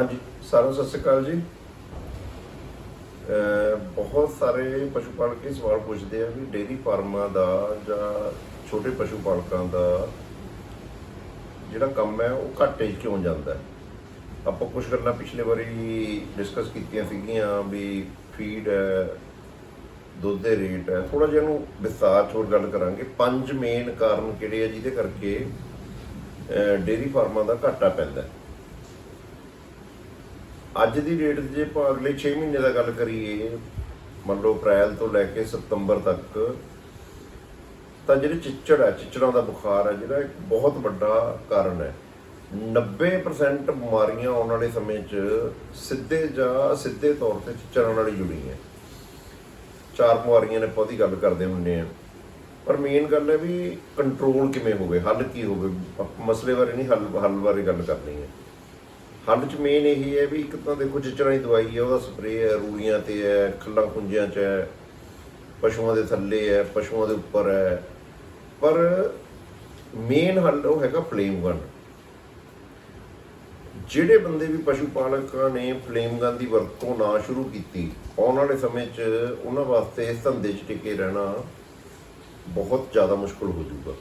ਸਾਰਿਆਂ ਨੂੰ ਸਤਿ ਸ਼੍ਰੀ ਅਕਾਲ ਜੀ। ਬਹੁਤ ਸਾਰੇ ਪਸ਼ੂ ਪਾਲਕ ਇਹ ਸਵਾਲ ਪੁੱਛਦੇ ਆ ਵੀ ਡੇਅਰੀ ਫਾਰਮਾਂ ਦਾ ਜਾਂ ਛੋਟੇ ਪਸ਼ੂ ਪਾਲਕਾਂ ਦਾ ਜਿਹੜਾ ਕੰਮ ਹੈ, ਉਹ ਘਾਟੇ 'ਚ ਕਿਉਂ ਜਾਂਦਾ ਹੈ? ਆਪਾਂ ਕੁਝ ਗੱਲਾਂ ਪਿਛਲੇ ਵਾਰੀ ਡਿਸਕਸ ਕੀਤੀਆਂ ਸੀਗੀਆਂ ਵੀ ਫੀਡ ਹੈ, ਦੁੱਧ ਦੇ ਰੇਟ ਹੈ ਥੋੜਾ ਜਿਹਾ ਇਹਨੂੰ ਵਿਸਥਾਰ 'ਚ ਹੋਰ ਗੱਲ ਕਰਾਂਗੇ। ਪੰਜ ਮੇਨ ਕਾਰਨ ਕਿਹੜੇ ਆ ਜਿਹਦੇ ਕਰਕੇ ਡੇਅਰੀ ਫਾਰਮਾਂ ਦਾ ਘਾਟਾ ਪੈਂਦਾ ਹੈ? ਅੱਜ ਦੀ ਡੇਟ ਜੇ ਆਪਾਂ ਅਗਲੇ 6 ਮਹੀਨੇ ਦਾ ਗੱਲ ਕਰੀਏ, ਮੰਨ ਲਓ ਅਪ੍ਰੈਲ ਤੋਂ ਲੈ ਕੇ ਸਤੰਬਰ ਤੱਕ, ਤਾਂ ਜਿਹੜੇ ਚਿੱਚੜ ਹੈ ਚਿੱਚੜਾਂ ਦਾ ਬੁਖਾਰ ਹੈ ਜਿਹੜਾ ਇੱਕ ਬਹੁਤ ਵੱਡਾ ਕਾਰਨ ਹੈ। 90% ਬਿਮਾਰੀਆਂ ਆਉਣ ਵਾਲੇ ਸਮੇਂ 'ਚ ਸਿੱਧੇ ਜਾਂ ਸਿੱਧੇ ਤੌਰ ਤੇ ਚਿੱਚੜਾਂ ਨਾਲ ਹੀ ਜੁੜੀਆਂ ਚਾਰ ਬਿਮਾਰੀਆਂ ਨੇ ਆਪਾਂ ਉਹਦੀ ਗੱਲ ਕਰਦੇ ਹੁੰਦੇ ਆ। ਪਰ ਮੇਨ ਗੱਲ ਹੈ ਵੀ ਕੰਟਰੋਲ ਕਿਵੇਂ ਹੋਵੇ, ਹੱਲ ਕੀ ਹੋਵੇ, ਮਸਲੇ ਬਾਰੇ ਨਹੀਂ ਹੱਲ ਹੱਲ ਬਾਰੇ ਗੱਲ ਕਰਨੀ ਹੈ। ਹੱਲ ਚ ਮੇਨ ਇਹ ਹੈ ਵੀ ਇੱਕ ਤਾਂ ਦੇਖੋ ਚਿਚੜਾਂ ਦੀ ਦਵਾਈ ਹੈ, ਉਹਦਾ ਸਪਰੇਅ ਹੈ, ਰੂੜੀਆਂ ਤੇ ਹੈ, ਖੱਲਾਂ ਖੁੰਝਿਆਂ ਚ ਹੈ, ਪਸ਼ੂਆਂ ਦੇ ਥੱਲੇ ਹੈ, ਪਸ਼ੂਆਂ ਦੇ ਉੱਪਰ ਹੈ। ਪਰ ਮੇਨ ਹੱਲ ਉਹ ਹੈਗਾ ਫਲੇਮ ਗਨ ਜਿਹੜੇ ਬੰਦੇ ਵੀ ਪਸ਼ੂ ਪਾਲਕਾਂ ਨੇ ਫਲੇਮ ਗਨ ਦੀ ਵਰਤੋਂ ਨਾ ਸ਼ੁਰੂ ਕੀਤੀ, ਆਉਣ ਵਾਲੇ ਸਮੇਂ 'ਚ ਉਹਨਾਂ ਵਾਸਤੇ ਇਸ ਧੰਦੇ 'ਚ ਟਿਕੇ ਰਹਿਣਾ ਬਹੁਤ ਜ਼ਿਆਦਾ ਮੁਸ਼ਕਲ ਹੋ ਜਾਊਗਾ।